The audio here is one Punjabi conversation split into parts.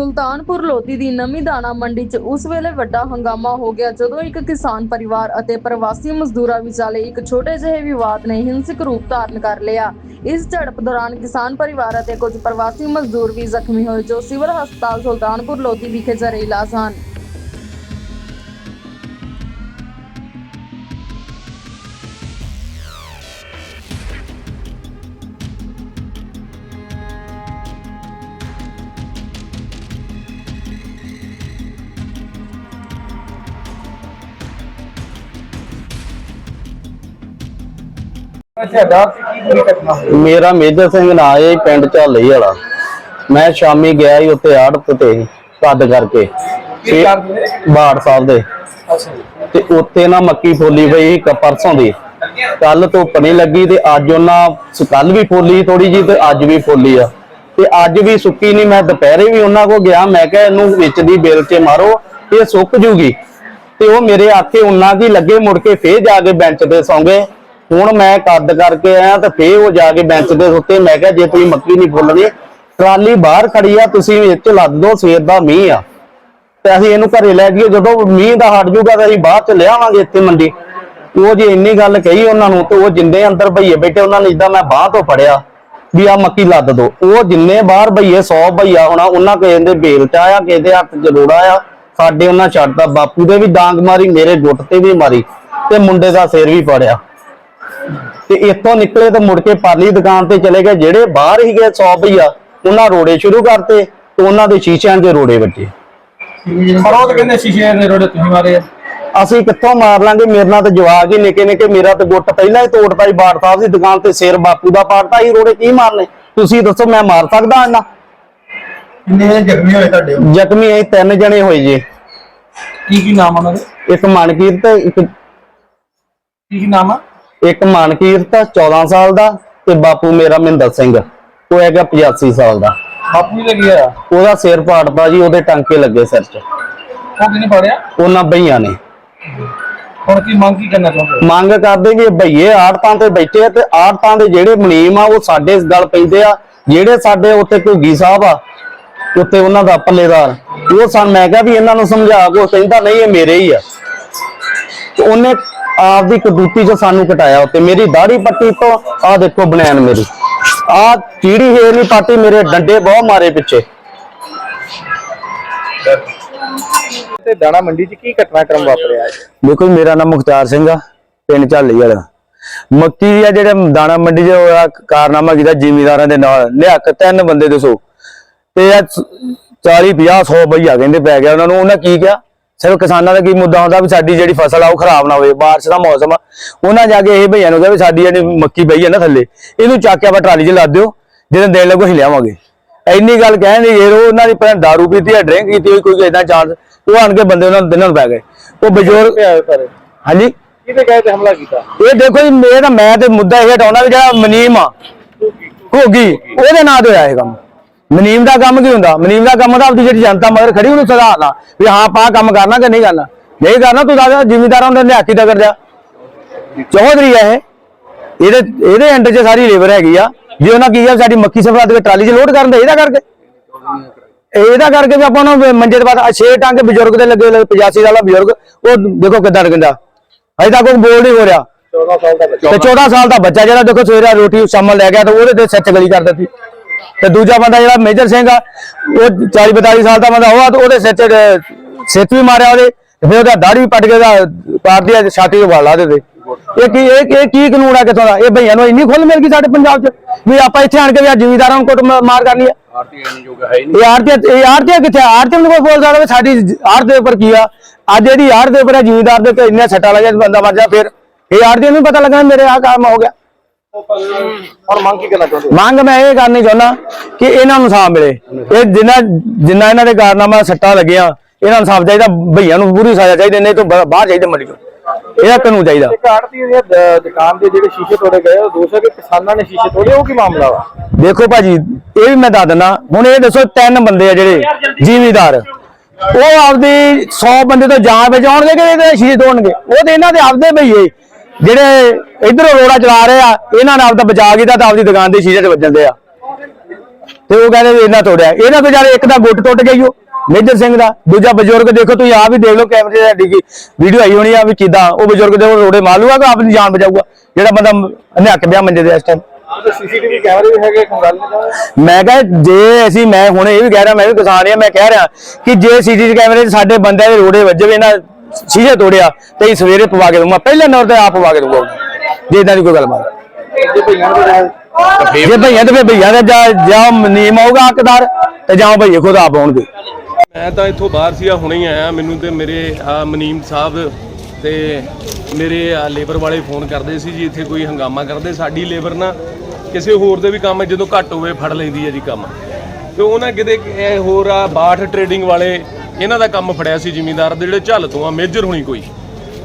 ਸੁਲਤਾਨਪੁਰ ਲੋਧੀ ਦੀ ਨਵੀਂ ਦਾਣਾ ਮੰਡੀ 'ਚ ਉਸ ਵੇਲੇ ਵੱਡਾ ਹੰਗਾਮਾ ਹੋ ਗਿਆ, ਜਦੋਂ ਇੱਕ ਕਿਸਾਨ ਪਰਿਵਾਰ ਅਤੇ ਪ੍ਰਵਾਸੀ ਮਜ਼ਦੂਰਾਂ ਵਿਚਾਲੇ ਇੱਕ ਛੋਟੇ ਜਿਹੇ ਵਿਵਾਦ ਨੇ ਹਿੰਸਕ ਰੂਪ ਧਾਰਨ ਕਰ ਲਿਆ। ਇਸ ਝੜਪ ਦੌਰਾਨ ਕਿਸਾਨ ਪਰਿਵਾਰ ਅਤੇ ਕੁਝ ਪ੍ਰਵਾਸੀ ਮਜ਼ਦੂਰ ਵੀ ਜ਼ਖਮੀ ਹੋਏ, ਜੋ ਸਿਵਲ ਹਸਪਤਾਲ ਸੁਲਤਾਨਪੁਰ ਲੋਧੀ ਵਿਖੇ ਜ਼ਰੇ ਇਲਾਜ ਹਨ ਤੁਹਾਡਾ ਕੀ ਪੂਰੀ ਘਟਨਾ ਹੋਈ? ਮੇਰਾ ਮੇਜਰ ਸਿੰਘ ਨਾਂ ਹੈ ਪਿੰਡ ਝਾਲੀ ਵਾਲਾ। ਮੈਂ ਸ਼ਾਮੀ ਗਿਆ ਹੀ ਉੱਤੇ ਆੜਤ ਤੇ ਕੱਦ ਕਰਕੇ। ਕੀ ਕਾਰਨ ਬਾੜ ਸਾਹਿਬ ਦੇ। ਅੱਛਾ ਜੀ। ਤੇ ਉੱਤੇ ਨਾ ਮੱਕੀ ਫੋਲੀ ਪਈ ਪਰਸੋਂ ਦੀ। ਕੱਲ ਧੁੱਪ ਨਹੀਂ ਲੱਗੀ ਤੇ ਅੱਜ ਉਹਨਾਂ ਕੱਲ ਵੀ ਫੋਲੀ ਥੋੜੀ ਜੀ ਤੇ ਅੱਜ ਵੀ ਫੋਲੀ ਆ। ਤੇ ਅੱਜ ਵੀ ਸੁੱਕੀ ਨਹੀਂ ਮੈਂ ਦੁਪਹਿਰੇ ਵੀ ਉਹਨਾਂ ਕੋ ਗਿਆ ਮੈਂ ਕਿਹਾ ਇਹਨੂੰ ਵਿੱਚ ਦੀ ਬੇਲ 'ਚ ਮਾਰੋ ਇਹ ਸੁੱਕ ਜੂਗੀ। ਤੇ ਉਹ ਮੇਰੇ ਆਖੇ ਉਹਨਾਂ ਕੀ ਲੱਗੇ ਮੁੜ ਕੇ ਫੇਰ ਜਾ ਕੇ ਬੈਂਚ ਤੇ ਸੌਂਗੇ ਹੁਣ ਮੈਂ ਕੱਦ ਕਰਕੇ ਆਇਆ ਤੇ ਫੇਰ ਉਹ ਜਾ ਕੇ ਬੈਂਚ ਦੇ ਸੁੱਤੇ। ਮੈਂ ਕਿਹਾ, ਜੇ ਤੁਸੀਂ ਮੱਕੀ ਨਹੀਂ ਫੁੱਲਣੀ ਟਰਾਲੀ ਬਾਹਰ ਖੜੀ ਆ, ਤੁਸੀਂ ਵਿੱਚ ਲੱਦ ਦੋ ਸਵੇਰ ਦਾ ਮੀਂਹ ਆ। ਤੇ ਅਸੀਂ ਇਹਨੂੰ ਘਰੇ ਲੈ ਜਾਈਏ। ਜਦੋਂ ਮੀਂਹ ਦਾ ਹਟ ਜੂਗਾ ਤਾਂ ਅਸੀਂ ਬਾਅਦ ਚ ਲਿਆਵਾਂਗੇ ਇੱਥੇ ਮੰਡੀ। ਉਹ ਜੇ ਇੰਨੀ ਗੱਲ ਕਹੀ ਉਹਨਾਂ ਨੂੰ, ਤੇ ਉਹ ਜਿੰਨੇ ਅੰਦਰ ਭਈਏ ਬੈਠੇ, ਉਹਨਾਂ ਨੇ ਜਿੱਦਾਂ ਮੈਂ ਬਾਹ ਤੋਂ ਫੜਿਆ ਵੀ ਆ ਮੱਕੀ ਲੱਦ ਦੋ ਉਹ ਜਿੰਨੇ ਬਾਹਰ ਭਈਏ 100 ਭਈਆ ਹੋਣਾ, ਉਹਨਾਂ ਕਿਸੇ ਦੇ ਬੇਲ ਚ ਆਇਆ, ਕਿਸੇ ਦੇ ਹੱਥ ਚ ਰੋੜਾ ਆ ਸਾਡੇ ਉਹਨਾਂ ਛੱਡਦਾ ਬਾਪੂ ਦੇ ਵੀ ਡਾਂਗ ਮਾਰੀ, ਮੇਰੇ ਗੁੱਟ ਤੇ ਵੀ ਮਾਰੀ, ਤੇ ਮੁੰਡੇ ਦਾ ਸਿਰ ਵੀ ਫੜਿਆ। ਤੇ ਇੱਥੋਂ ਨਿਕਲੇ ਤੇ ਮੁੜ ਕੇ ਪਾਲੀ ਦੁਕਾਨ ਤੇ ਚਲੇ ਗਏ ਜਿਹੜੇ ਬਾਹਰ ਹੀ ਗਏ 100 ਭਈਆ ਉਹਨਾਂ ਰੋੜੇ ਸ਼ੁਰੂ ਕਰਤੇ ਤੇ ਉਹਨਾਂ ਦੇ ਸ਼ੀਸ਼ਿਆਂ 'ਚ ਰੋੜੇ ਵੱਜੇ। ਤਾਂ ਕਹਿੰਦੇ ਸ਼ੀਸ਼ੇ ਦੇ ਰੋੜੇ ਤੁਸੀਂ ਮਾਰੇ ਆ? ਅਸੀਂ ਕਿੱਥੋਂ ਮਾਰ ਲਾਂਗੇ? ਮੇਰੇ ਨਾਲ ਤੇ ਜਵਾਕ ਹੀ ਨਿੱਕੇ ਨਿੱਕੇ ਮੇਰਾ ਤੇ ਗੁੱਟ ਪਹਿਲਾਂ ਹੀ ਤੋੜਤਾ ਹੀ ਬਾੜ ਸਾਹਿਬ ਦੀ ਦੁਕਾਨ ਤੇ ਸਿਰ ਬਾਪੂ ਦਾ ਪਾੜਤਾ ਹੀ ਰੋੜੇ ਕੀ ਮਾਰਨੇ? ਤੁਸੀਂ ਦੱਸੋ ਮੈਂ ਮਾਰ ਸਕਦਾ ਇਹਨਾਂ ਕਿੰਨੇ ਜ਼ਖਮੀ ਹੋਏ ਤੁਹਾਡੇ? ਜ਼ਖਮੀ ਅਸੀਂ ਤਿੰਨ ਜਣੇ ਹੋਏ ਜੀ। ਕੀ ਕੀ ਨਾਮ ਉਹਨਾਂ ਦੇ? ਇੱਕ ਮਨਕੀਰਤ ਇੱਕ ਕੀ ਕੀ ਨਾਮ ਆ? ਇੱਕ ਮਨਕੀਰਤ 14 ਸਾਲ ਦਾ ਤੇ ਬਾਪੂ ਮੇਰਾ ਮਹਿੰਦਰ ਸਿੰਘ। ਉਹ ਹੈਗਾ 85 ਸਾਲ ਦਾ। ਬਾਪੂ ਜੀ ਲੱਗੇ ਆ ਉਹਦਾ ਸਿਰ ਪਾੜਦਾ ਜੀ ਉਹਦੇ ਟਾਂਕੇ ਲੱਗੇ ਸਿਰ 'ਚ। ਉਹ ਕਿਨੇ ਪੜਿਆ? ਉਹਨਾਂ ਬਈਆਂ ਨੇ। ਹੁਣ ਕੀ ਮੰਗ ਕੀ ਕਰਨਾ ਚਾਹੁੰਦੇ ਮੰਗ ਕਰਦੇ ਵੀ ਭਈਏ ਆੜਤਾਂ ਤੇ ਬੈਠੇ ਤੇ ਆੜਤਾਂ ਦੇ ਜਿਹੜੇ ਮੁਨੀਮ ਆ ਉਹ ਸਾਡੇ ਇਸ ਗੱਲ ਪੈਂਦੇ ਆ ਜਿਹੜੇ ਸਾਡੇ ਉੱਤੇ ਘੁੱਗੀ ਸਾਹਿਬ ਆ ਉੱਤੇ ਉਹਨਾਂ ਦਾ ਪੱਲੇਦਾਰ। ਉਹ ਸਨ ਮੈਂ ਕਿਹਾ ਵੀ ਇਹਨਾਂ ਨੂੰ ਸਮਝਾ ਕੋ ਕਹਿੰਦਾ ਨਹੀਂ ਇਹ ਮੇਰੇ ਹੀ ਆ। ਤੇ ਉਹਨੇ ਆਪਦੀ ਕਦੂਤੀ ਚ ਸਾਨੂੰ ਕਟਾਇਆ ਉੱਤੇ। ਮੇਰੀ ਦਾੜੀ ਪੱਟੀ ਤੋਂ ਆਹ ਦੇਖੋ ਬਨੈਣ ਮੇਰੀ। ਆਹ ਚੀੜੀ ਹੈ ਨਹੀਂ ਪਾਟੀ ਮੇਰੇ ਡੰਡੇ ਬਹੁਤ ਮਾਰੇ ਪਿੱਛੇ। ਤੇ ਦਾਣਾ ਮੰਡੀ 'ਚ ਕੀ ਘਟਨਾਕ੍ਰਮ ਵਾਪਰਿਆ? ਹੈ ਦੇਖੋ ਜੀ, ਮੇਰਾ ਨਾਮ ਮੁਖਤਾਰ ਸਿੰਘ ਆ ਪਿੰਡ ਝਾਲੀ ਵਾਲਾ। ਮੱਕੀ ਦੀ ਆ ਜਿਹੜੇ ਦਾਣਾ ਮੰਡੀ 'ਚ ਹੋਇਆ ਕਾਰਨਾਮਾ ਕੀਤਾ ਜ਼ਿਮੀਦਾਰਾਂ ਦੇ ਨਾਲ। ਲਿਆਕ ਤਿੰਨ ਬੰਦੇ ਦੱਸੋ। ਤੇ ਇਹ 40 50 100 ਬਈਆ ਕਹਿੰਦੇ ਪੈ ਗਿਆ ਉਹਨਾਂ ਨੂੰ। ਉਹਨਾਂ ਕੀ ਕਿਹਾ? ਸਿਰਫ ਕਿਸਾਨਾਂ ਦਾ ਕੀ ਮੁੱਦਾ ਹੁੰਦਾ ਵੀ ਸਾਡੀ ਜਿਹੜੀ ਫਸਲ ਆ ਉਹ ਖਰਾਬ ਨਾ ਹੋਵੇ ਬਾਰਿਸ਼ ਦਾ ਮੌਸਮ ਆ। ਉਹਨਾਂ ਜਾ ਕੇ ਇਹ ਭਈਆਂ ਨੂੰ ਕਿਹਾ ਵੀ ਸਾਡੀ ਜਿਹੜੀ ਮੱਕੀ ਪਈ ਆ ਨਾ ਥੱਲੇ ਇਹਨੂੰ ਚੱਕ ਕੇ ਆਪਾਂ ਟਰਾਲੀ 'ਚ ਲੱਦ ਦਿਓ ਜਦੋਂ ਦੇਣ ਲੱਗੋ ਅਸੀਂ ਲਿਆਵਾਂਗੇ। ਇੰਨੀ ਗੱਲ ਕਹਿੰਦੇ ਇਹ ਉਹਨਾਂ ਦੀ ਪਹਿਲਾਂ ਦਾਰੂ ਪੀਤੀ ਹੈ ਡਰਿੰਕ ਕੀਤੀ ਹੋਈ ਕੋਈ ਇਦਾਂ ਚਾਂਸ ਉਹ ਆਣ ਕੇ ਬੰਦੇ ਉਹਨਾਂ ਦਿਨਾਂ ਨੂੰ ਪੈ ਗਏ। ਉਹ ਬਜ਼ੁਰਗ ਹਾਂਜੀ? ਕਿਹਦੇ ਕਹੇ ਤੇ ਹਮਲਾ ਕੀਤਾ? ਇਹ ਦੇਖੋ ਜੀ ਮੇਰਾ ਮੈਂ ਤੇ ਮੁੱਦਾ ਇਹ ਹਟਾਉਣਾ ਵੀ ਜਿਹੜਾ ਮਨੀਮ ਆ ਘੋਗੀ ਉਹਦੇ ਨਾਂ ਤੇ ਹੋਇਆ ਇਹ ਕੰਮ। ਮਨੀਮ ਦਾ ਕੰਮ ਕੀ ਹੁੰਦਾ? ਮਨੀਮ ਦਾ ਕੰਮ ਤਾਂ ਆਪਦੀ ਜਿਹੜੀ ਜਨਤਾ ਮਗਰ ਖੜੀ ਉਹਨੂੰ ਆਣਾ ਵੀ ਹਾਂ ਪਾ ਕੰਮ ਕਰਨਾ ਕਿ ਨਹੀਂ ਕਰਨਾ? ਨਹੀਂ ਕਰਨਾ ਤੂੰ ਦੱਸ ਜ਼ਿਮੀਦਾਰਾਂ ਦੇ ਦਾ ਕਰ ਜਾ। ਚੌਧਰੀ ਆ ਇਹ। ਇਹਦੇ ਇਹਦੇ ਅੰਡਰ 'ਚ ਸਾਰੀ ਲੇਬਰ ਹੈਗੀ ਆ। ਜੇ ਉਹਨਾਂ ਕੀ ਆ ਸਾਡੀ ਮੱਕੀ ਸਫਰਾ ਦੇ ਟਰਾਲੀ 'ਚ ਲੋਡ ਕਰਨ ਦੇ ਇਹਦਾ ਕਰਕੇ। ਇਹਦਾ ਕਰਕੇ ਵੀ ਆਪਾਂ ਨੂੰ ਮੰਜੇ ਦੇ ਬਾਅਦ ਛੇ ਟਾਂਗੇ ਬਜ਼ੁਰਗ ਦੇ ਲੱਗੇ ਹੋਏ 85 ਸਾਲਾ ਬਜ਼ੁਰਗ ਉਹ ਦੇਖੋ ਕਿੱਦਾਂ ਰਗੰਦਾ ਅਜੇ ਤੱਕ ਕੋਈ ਬੋਲ ਨਹੀਂ ਹੋ ਰਿਹਾ। 14 ਸਾਲ ਦਾ ਬੱਚਾ। ਤੇ 14 ਸਾਲ ਦਾ ਬੱਚਾ ਜਿਹੜਾ ਦੇਖੋ ਸਵੇਰੇ ਰੋਟੀ ਸ਼ਾਮਲ ਲੈ ਗਿਆ ਤੇ ਉਹਦੇ ਤੇ ਸਿਰ 'ਚ ਗਲੀ ਕਰ ਦਿੱਤੀ। ਤੇ ਦੂਜਾ ਬੰਦਾ ਜਿਹੜਾ ਮੇਜਰ ਸਿੰਘ ਆ, ਉਹ 40 42 ਸਾਲ ਦਾ ਬੰਦਾ ਉਹ ਤੇ ਉਹਦੇ ਸਿਰ 'ਚ ਸਿਰ ਵੀ ਮਾਰਿਆ ਉਹਦੇ, ਤੇ ਫਿਰ ਉਹਦਾ ਦਾੜੀ ਵੀ ਪੱਟ ਕੇ ਦਾ ਪਾਰਦੀ ਆ ਛਾਤੀ ਤੋਂ ਵਾਲਾ ਦੇ ਦੇ ਇਹ ਕੀ, ਇਹ ਇਹ ਕੀ ਕਾਨੂੰਨ ਆ ਕਿਥੋਂ ਦਾ? ਇਹ ਭਈਆਂ ਨੂੰ ਇੰਨੀ ਖੁੱਲ ਮਿਲ ਗਈ ਸਾਡੇ ਪੰਜਾਬ 'ਚ ਵੀ ਆਪਾਂ ਇੱਥੇ ਆਣ ਕੇ ਵੀ ਆ ਜ਼ਿਮੀਦਾਰਾਂ ਨੂੰ ਕੁੱਟ ਮਾਰ ਕਰਨੀ ਆ। ਇਹ ਆਰਤੀ ਇਹ ਆਰਤੀ ਕਿੱਥੇ ਆਰਤੀ ਨੂੰ ਕੋਈ ਬੋਲ ਸਕਦਾ ਸਾਡੀ ਆਰਤ ਦੇ ਉੱਪਰ ਕੀ ਆ? ਅੱਜ ਇਹਦੀ ਆਰਤ ਦੇ ਉੱਪਰ ਜ਼ਿਮੀਦਾਰ ਦੇ ਤੇ ਇੰਨੇ ਸੱਟਾ ਲੱਗਿਆ, ਬੰਦਾ ਮਰ ਜਾ ਫਿਰ। ਇਹ ਆਰਤੀ ਨੂੰ ਪਤਾ ਲੱਗਣਾ, ਮੇਰੇ ਆ ਕੰਮ ਹੋ ਗਿਆ। ਹੁਣ ਮੰਗ ਕੀ ਕਰਨਾ ਚਾਹੁੰਦੇ ਮੰਗ ਮੈਂ ਇਹ ਕਰਨੀ ਚਾਹੁੰਦਾ ਕਿ ਇਹਨਾਂ ਨੂੰ ਸਾਹ ਮਿਲੇ। ਇਹ ਜਿੰਨਾ ਜਿੰਨਾ ਇਹਨਾਂ ਦੇ ਕਾਰਨਾਮਾ ਸੱਟਾਂ ਲੱਗੀਆਂ ਇਹਨਾਂ ਨੂੰ ਸਾਫ਼ ਚਾਹੀਦਾ ਭਈਆਂ ਨੂੰ ਪੂਰੀ ਸਜ਼ਾ ਚਾਹੀਦੀ ਨਹੀਂ ਤਾਂ ਬਾਹਰ ਚਾਹੀਦੇ ਮੰਡੀ ਚੋਂ ਇਹਦਾ ਕਾਨੂੰਨ ਚਾਹੀਦਾ। ਇੱਕ ਆੜਤੀ ਦੀ ਦ- ਦੁਕਾਨ ਦੇ ਜਿਹੜੇ ਸ਼ੀਸ਼ੇ ਤੋੜੇ ਗਏ ਉਹ ਦੋਸਤ ਕਿ ਕਿਸਾਨਾਂ ਨੇ ਸ਼ੀਸ਼ੇ ਤੋੜੇ ਉਹ ਕੀ ਮਾਮਲਾ ਵਾ? ਦੇਖੋ ਭਾਜੀ ਇਹ ਵੀ ਮੈਂ ਦੱਸ ਦਿੰਦਾ ਹੁਣ ਇਹ ਦੱਸੋ ਤਿੰਨ ਬੰਦੇ ਆ ਜਿਹੜੇ ਜ਼ਿਮੀਦਾਰ। ਉਹ ਆਪਦੀ 100 ਬੰਦੇ ਤੋਂ ਜਾਨ ਬਚਾਉਣਗੇ ਕਿ ਇਹਦੇ ਸ਼ੀਸ਼ੇ ਤੋੜਨਗੇ? ਉਹ ਤੇ ਇਹਨਾਂ ਦੇ ਆਪਦੇ ਭਈਏ। ਜਿਹੜੇ ਇਧਰੋਂ ਰੋੜਾ ਚਲਾ ਰਹੇ ਆ, ਇਹਨਾਂ ਨੇ ਆਪਦਾ ਬਚਾ ਕੀਤਾ ਤਾਂ ਆਪਦੀ ਦੁਕਾਨ ਦੇ ਸ਼ੀਸ਼ੇ ਤੇ ਵੱਜਣ ਆ। ਤੇ ਉਹ ਕਹਿੰਦੇ ਇਹਨਾਂ ਤੋੜਿਆ। ਇਹਨਾਂ ਤੋਂ ਜਾਰੇ ਇੱਕ ਦਾ ਗੁੱਟ ਟੁੱਟ ਗਈ ਉਹ, ਮੇਜਰ ਸਿੰਘ ਦਾ। ਦੂਜਾ ਬਜ਼ੁਰਗ ਦੇਖੋ, ਤੁਸੀਂ ਆਪ ਹੀ ਦੇਖ ਲਓ, ਕੈਮਰੇ ਦਾ ਡਿੱਗੀ ਵੀਡੀਓ ਆਈ ਹੋਣੀ ਆ ਵੀ ਕਿਦਾਂ। ਉਹ ਬਜ਼ੁਰਗ ਦੇ ਰੋੜੇ ਮਾਲੂਗਾ ਕਿ ਆਪਣੀ ਜਾਨ ਬਚਾਊਗਾ? ਜਿਹੜਾ ਬੰਦਾ ਨਿਹੱਕ ਪਿਆ ਮੰਜੇ ਦੇ ਇਸ ਟਾਈਮ ਸੀਸੀਟੀਵੀ ਕੈਮਰੇ ਵੀ ਹੈਗੇ ਕੋਈ ਗੱਲ ਨਹੀਂ ਮੈਂ ਕਿਹਾ, ਜੇ ਅਸੀਂ, ਮੈਂ ਹੁਣ ਇਹ ਵੀ ਕਹਿ ਰਿਹਾ, ਮੈਂ ਵੀ ਕਿਸਾਨ ਆ, ਮੈਂ ਕਹਿ ਰਿਹਾ ਕਿ ਜੇ ਸੀਸੀਟੀਵੀ ਕੈਮਰੇ ਸਾਡੇ ਬੰਦਿਆਂ ਦੇ ਰੋੜੇ ਵੱਜੇ ਵੀ ਨਾ ਸ਼ੀਸ਼ੇ ਤੋੜਿਆ ਤੇ ਸਵੇਰੇ ਪਵਾ ਕੇ ਦਊਂਗਾ। ਪਹਿਲੇ ਨੰਬਰ ਤੇ ਆਪ ਪਵਾ ਕੇ ਦਊਂਗਾ ਜੇ ਇਦਾਂ ਦੀ ਕੋਈ ਗੱਲਬਾਤ ਜੇ ਭਈਆਂ ਦੇ ਜੇ ਭਈਆ ਤੇ ਫਿਰ ਭਈਆ ਦਾ ਜਾਂ ਜਾਂ ਨੀਮ ਆਊਗਾ ਹੱਕਦਾਰ ਤੇ ਜਾਂ ਭਈਏ ਖੁਦ ਆਪ ਆਉਣਗੇ। ਮੈਂ ਤਾਂ ਇੱਥੋਂ ਬਾਹਰ ਸੀਗਾ ਹੁਣੇ ਹੀ ਆਇਆ। ਮੈਨੂੰ ਤੇ ਮੇਰੇ ਆਹ ਮਨੀਮ ਸਾਹਿਬ ਤੇ ਮੇਰੇ ਲੇਬਰ ਵਾਲੇ ਫੋਨ ਕਰਦੇ ਸੀ ਜੀ ਇੱਥੇ ਕੋਈ ਹੰਗਾਮਾ ਕਰਦੇ। ਸਾਡੀ ਲੇਬਰ ਨਾ ਕਿਸੇ ਹੋਰ ਦੇ ਵੀ ਕੰਮ ਜਦੋਂ ਘੱਟ ਹੋਵੇ ਫੜ ਲੈਂਦੀ ਹੈ ਜੀ ਕੰਮ। ਤੇ ਉਹਨਾਂ ਕਿਤੇ ਇਹ ਹੋਰ ਆ ਬਾਠ ਟਰੇਡਿੰਗ ਵਾਲੇ ਇਹਨਾਂ ਦਾ ਕੰਮ ਫੜਿਆ ਸੀ ਜ਼ਿਮੀਂਦਾਰ ਦੇ ਜਿਹੜੇ ਝੱਲ ਤੋਂ ਆ, ਮੇਜਰ ਹੋਣੀ ਕੋਈ।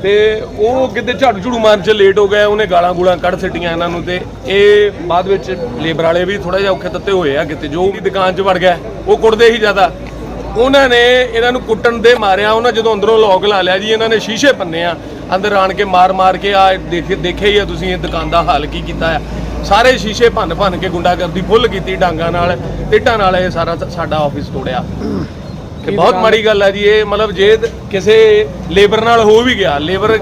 ਤੇ ਉਹ ਕਿਤੇ ਝਾੜੂ ਝੂੜੂ ਮਾਰਨ ਚ ਲੇਟ ਹੋ ਗਏ, ਉਹਨੇ ਗਾਲਾਂ ਗੂਲਾਂ ਕੱਢ ਸਿੱਟੀਆਂ ਇਹਨਾਂ ਨੂੰ ਤੇ ਇਹ ਬਾਅਦ ਵਿੱਚ ਲੇਬਰ ਵਾਲੇ ਵੀ ਥੋੜਾ ਜਿਹਾ ਔਖੇ ਤੱਤੇ ਹੋਏ ਆ ਕਿਤੇ, ਜੋ ਵੀ ਦੁਕਾਨ 'ਚ ਵੜ ਗਿਆ, ਉਹ ਕੁੱਟਦੇ ਹੀ ਜ਼ਿਆਦਾ। ਉਹਨਾਂ ਨੇ ਇਹਨਾਂ ਨੂੰ ਕੁੱਟਣ ਦੇ ਮਾਰਿਆ, ਉਹਨਾਂ ਜਦੋਂ ਅੰਦਰੋਂ ਲੋਕ ਲਾ ਲਿਆ ਜੀ, ਇਹਨਾਂ ਨੇ ਸ਼ੀਸ਼ੇ ਪੰਨੇ ਆ, ਅੰਦਰ ਆਣ ਕੇ ਮਾਰ ਮਾਰ ਕੇ ਆ ਦੇਖੇ ਦੇਖਿਆ ਹੀ ਆ ਤੁਸੀਂ ਇਹ ਦੁਕਾਨ ਦਾ ਹਾਲ ਕੀ ਕੀਤਾ ਆ। ਸਾਰੇ ਸ਼ੀਸ਼ੇ ਭੰਨ ਭੰਨ ਕੇ ਗੁੰਡਾਗਰਦੀ ਫੁੱਲ ਕੀਤੀ ਡਾਂਗਾ ਨਾਲ, ਟਿੱਟਾਂ ਨਾਲ ਇਹ ਸਾਰਾ ਸਾਡਾ ਆਫਿਸ ਤੋੜਿਆ। ਤੇ ਬਹੁਤ ਮਾੜੀ ਗੱਲ ਹੈ ਜੀ ਇਹ ਮਤਲਬ ਜੇ ਕਿਸੇ ਲੇਬਰ ਨਾਲ ਹੋ ਵੀ ਗਿਆ ਲੇਬਰ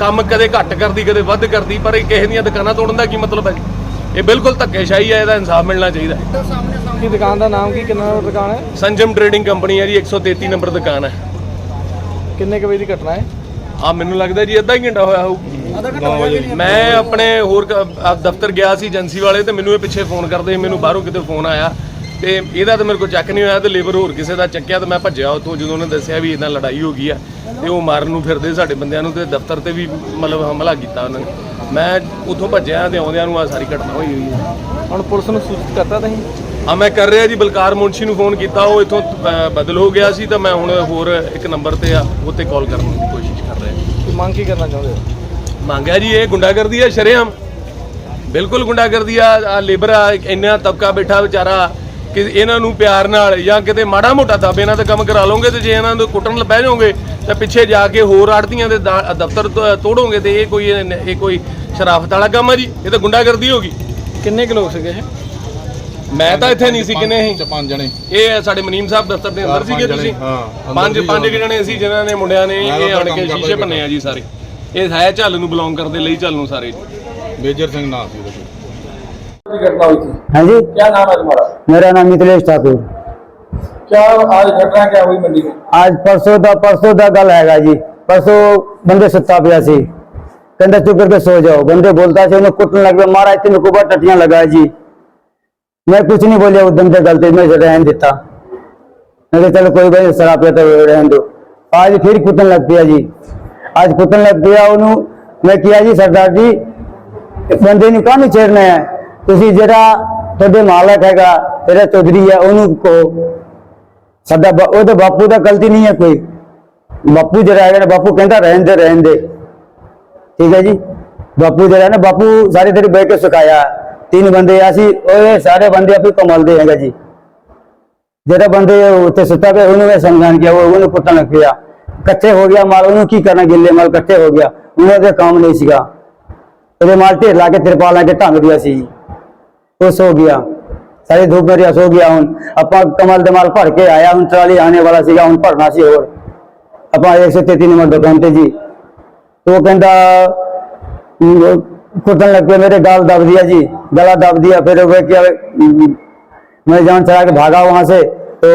ਕੰਮ ਕਦੇ ਘੱਟ ਕਰਦੀ ਕਦੇ ਵੱਧ ਕਰਦੀ ਪਰ ਇਹ ਕਿਸੇ ਦੀਆਂ ਦੁਕਾਨਾਂ ਤੋੜਨ ਦਾ ਕੀ ਮਤਲਬ ਹੈ ਇਹ ਬਿਲਕੁਲ ਧੱਕੇਸ਼ਾਹੀ ਹੈ ਇਹਦਾ ਇਨਸਾਫ ਮਿਲਣਾ ਚਾਹੀਦਾ ਕੀ ਦੁਕਾਨ ਦਾ ਨਾਮ ਕੀ ਕਿੰਨਾ ਨੰਬਰ ਦੁਕਾਨ ਹੈ? ਸੰਜਮ ਟਰੇਡਿੰਗ ਕੰਪਨੀ ਹੈ ਜੀ 133 ਨੰਬਰ ਦੁਕਾਨ ਹੈ। ਕਿੰਨੇ ਕੁ ਵਜੇ ਦੀ ਘਟਨਾ ਹੈ? ਆ ਮੈਨੂੰ ਲੱਗਦਾ ਜੀ ਅੱਧਾ ਹੀ ਘੰਟਾ ਹੋਇਆ ਹੋਊ। ਮੈਂ ਆਪਣੇ ਹੋਰ ਆ ਦਫ਼ਤਰ ਗਿਆ ਸੀ ਏਜੰਸੀ ਵਾਲੇ ਤੇ ਮੈਨੂੰ ਇਹ ਪਿੱਛੇ ਫੋਨ ਕਰਦੇ ਮੈਨੂੰ ਬਾਹਰੋਂ ਕਿਤੇ ਫੋਨ ਆਇਆ। ਤੇ ਇਹਦਾ ਤਾਂ ਮੇਰੇ ਕੋਲ ਚੱਕ ਨਹੀਂ ਹੋਇਆ ਤੇ ਲੇਬਰ ਹੋਰ ਕਿਸੇ ਦਾ ਚੱਕਿਆ ਤੇ ਮੈਂ ਭੱਜਿਆ ਉੱਥੋਂ ਜਦੋਂ ਉਹਨੇ ਦੱਸਿਆ ਵੀ ਇਦਾਂ ਲੜਾਈ ਹੋ ਗਈ ਆ ਤੇ ਉਹ ਮਾਰਨ ਨੂੰ ਫਿਰਦੇ ਸਾਡੇ ਬੰਦਿਆਂ ਨੂੰ ਤੇ ਦਫ਼ਤਰ ਤੇ ਵੀ ਮਤਲਬ ਹਮਲਾ ਕੀਤਾ ਉਹਨਾਂ ਨੇ। ਮੈਂ ਉੱਥੋਂ ਭੱਜਿਆ ਤੇ ਆਉਂਦਿਆਂ ਨੂੰ ਆ ਸਾਰੀ ਘਟਨਾ ਹੋਈ ਹੋਈ ਹੈ ਹੁਣ ਪੁਲਿਸ ਨੂੰ ਸੂਚਿਤ ਕਰਤਾ ਤੁਸੀਂ? ਆ ਮੈਂ ਕਰ ਰਿਹਾ ਜੀ ਬਲਕਾਰ ਮੁੰਸ਼ੀ ਨੂੰ ਫੋਨ ਕੀਤਾ ਉਹ ਇੱਥੋਂ ਬਦਲ ਹੋ ਗਿਆ ਸੀ ਤਾਂ ਮੈਂ ਹੁਣ ਹੋਰ ਇੱਕ ਨੰਬਰ ਤੇ ਆ ਉੱਤੇ ਕਾਲ ਕਰਨ ਦੀ ਕੋਸ਼ਿਸ਼ ਕਰ ਰਿਹਾ ਮੰਗ ਕੀ ਕਰਨਾ ਚਾਹੁੰਦੇ ਹੋ? ਮੰਗਿਆ ਜੀ ਇਹ ਗੁੰਡਾਗਰਦੀ ਆ ਸ਼ਰੇਆਮ। ਬਿਲਕੁਲ ਗੁੰਡਾਗਰਦੀ ਆ ਲੇਬਰ ਆ ਇੰਨਾ ਤਬਕਾ ਬੈਠਾ ਵਿਚਾਰਾ। ਕਿ ਇਹਨਾਂ ਨੂੰ ਪਿਆਰ ਨਾਲ ਜਾਂ ਕਿਤੇ ਮਾੜਾ ਮੋਟਾ ਦੱਬ ਇਹਨਾਂ ਦਾ ਕੰਮ ਕਰਾ ਲਓਗੇ ਤੇ ਜੇ ਇਹਨਾਂ ਨੂੰ ਕੁੱਟਣ ਬਹਿ ਜਾਓਗੇ ਤਾਂ ਪਿੱਛੇ ਜਾ ਕੇ ਹੋਰ ਆੜਤੀਆਂ ਦੇ ਦਫ਼ਤਰ ਤੋਂ ਤੋੜੋਗੇ ਤੇ ਇਹ ਕੋਈ ਇਹ ਕੋਈ ਸ਼ਰਾਫਤ ਵਾਲਾ ਕੰਮ ਆ ਜੀ। ਇਹ ਤਾਂ ਗੁੰਡਾਗਰਦੀ ਹੋ ਗਈ। ਕਿੰਨੇ ਕੁ ਲੋਕ ਸੀਗੇ ਇਹ? ਮੈਂ ਤਾਂ ਇੱਥੇ ਨਹੀਂ ਸੀ ਕਿਨੇ ਸੀ ਪੰਜ ਜਣੇ। ਇਹ ਸਾਡੇ ਮਨੀਮ ਸਾਹਿਬ ਦਫ਼ਤਰ ਦੇ ਅੰਦਰ ਸੀਗੇ ਤੁਸੀਂ। ਹਾਂ, ਪੰਜ ਪੰਜ ਕੁ ਜਣੇ ਸੀ ਜਿਨ੍ਹਾਂ ਨੇ ਮੁੰਡਿਆਂ ਨੇ ਇਹ ਤਾਂ ਆਣ ਕੇ ਸ਼ੀਸ਼ੇ ਭੰਨੇ ਆ ਜੀ ਸਾਰੇ। ਇਹ ਹੈ ਝੱਲ ਨੂੰ ਬਿਲੋਂਗ ਕਰਦੇ ਲਈ ਝੱਲ ਨੂੰ ਸਾਰੇ। ਮੇਜਰ ਸਿੰਘ ਨਾਂ ਸੀ घटना हुई थी? हाँ जी। क्या नाम है तुम्हारा? मेरा नाम मिथिलेश ठाकुर। क्या आज घटना क्या हुई मंडी में? आज परसों का परसों का गल है जी। परसों बंदे सत्ता पिया सी। कहते चुप करके सो जाओ। बंदे बोलता से उन्हें कुटन लग गया। महाराज तेन को टटियाँ लगा जी। मैं कुछ नहीं बोलिया उदम से गलते मैं रहन दिता मैं चलो कोई भाई शराब पिया तो रहन दो। आज फिर कुटन लग पिया जी। आज कुटन लग पिया उन्होंने मैं किया जी सरदार जी बंदे ने कहा नहीं छेड़ना है ਤੁਸੀਂ ਜਿਹੜਾ ਤੁਹਾਡੇ ਮਾਲਕ ਹੈਗਾ ਤੇਰਾ ਚੌਧਰੀ ਹੈ, ਉਹਨੂੰ ਕਹੋ। ਸਾਡਾ ਬਾ- ਉਹਦੇ ਬਾਪੂ ਦਾ ਗਲਤੀ ਨਹੀਂ ਹੈ ਕੋਈ। ਬਾਪੂ ਜਿਹੜਾ ਹੈਗਾ ਨਾ, ਬਾਪੂ ਕਹਿੰਦਾ ਰਹਿਣ ਦੇ ਰਹਿਣ ਦੇ। ਠੀਕ ਹੈ ਜੀ? ਬਾਪੂ ਜਿਹੜਾ ਨਾ, ਬਾਪੂ ਸਾਰੇ ਤੇਰੇ ਬਹਿ ਕੇ ਸਿਖਾਇਆ ਤਿੰਨ ਬੰਦੇ ਆ ਸੀ ਉਹ ਸਾਰੇ ਬੰਦੇ ਆਪੇ ਕਮਾਲ ਹੈਗਾ ਜੀ। ਜਿਹੜਾ ਬੰਦੇ ਉੱਤੇ ਸੁੱਤਾ ਪਿਆ, ਉਹਨੂੰ ਮੈਂ ਸਮਝਾਣ ਗਿਆ, ਉਹ ਉਹਨੂੰ ਕੁੱਟਣ ਲੱਗ ਪਿਆ। ਕੱਚੇ ਹੋ ਗਿਆ ਮਾਲ, ਉਹਨੂੰ ਕੀ ਕਰਨਾ ਗਿੱਲੇ ਮਾਲ ਕੱਚੇ ਹੋ ਗਿਆ। ਉਹਨਾਂ ਦਾ ਕੰਮ ਨਹੀਂ ਸੀਗਾ। ਉਹਦੇ ਮਾਲ ਢੇਰ ਲਾ ਕੇ ਤਿਰਪਾਲ ਲਾ ਕੇ ਢੰਗ ਦਿਆ ਸੀ। खुश हो गया सारी धूप में रियास हो गया हूँ अपना कमल दमाल भर के आया हूँ ट्राली आने वाला सीगा हूँ भरना सी और अपना एक सौ तेती नंबर दुकान से जी तो वो कहता कुटन लग पे मेरे गाल दब दिया जी गला दब दिया फिर वह क्या मैं जान चला के भागा वहाँ से तो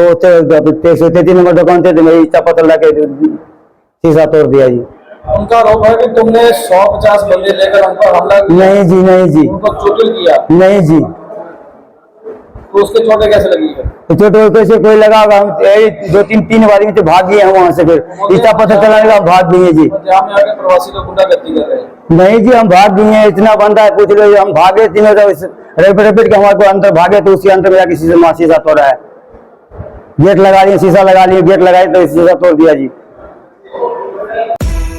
एक सौ तेती नंबर दुकान से तो मेरी चापा तल्ला के शीशा तोड़ दिया जी उनका आरोप है कि तुमने सौ पचास बंदे लेकर उन पर हमला किया। नहीं जी नहीं जी। उनको चोटिल किया। नहीं जी। तो उसके चोटें कैसे लगी? है तो छोटे कैसे कोई लगा होगा हम दो तीन तीन बारी में तो भाग गए हैं वहाँ से फिर। इतना पता चला लगा हम भाग गए हैं जी। प्रवासी लोग गुंडागर्दी कर रहे हैं। नहीं जी हम भाग गए हैं। इतना बंदा है पूछ लो हम भागे तीनों तो रेपिड रेपिड के हमारे को अंदर भागे तो उसके अंदर में जाके शीशा शीशा तोड़ा है। गेट लगा लिए शीशा लगा लिए गेट लगाए तो शीशा तोड़ दिया जी।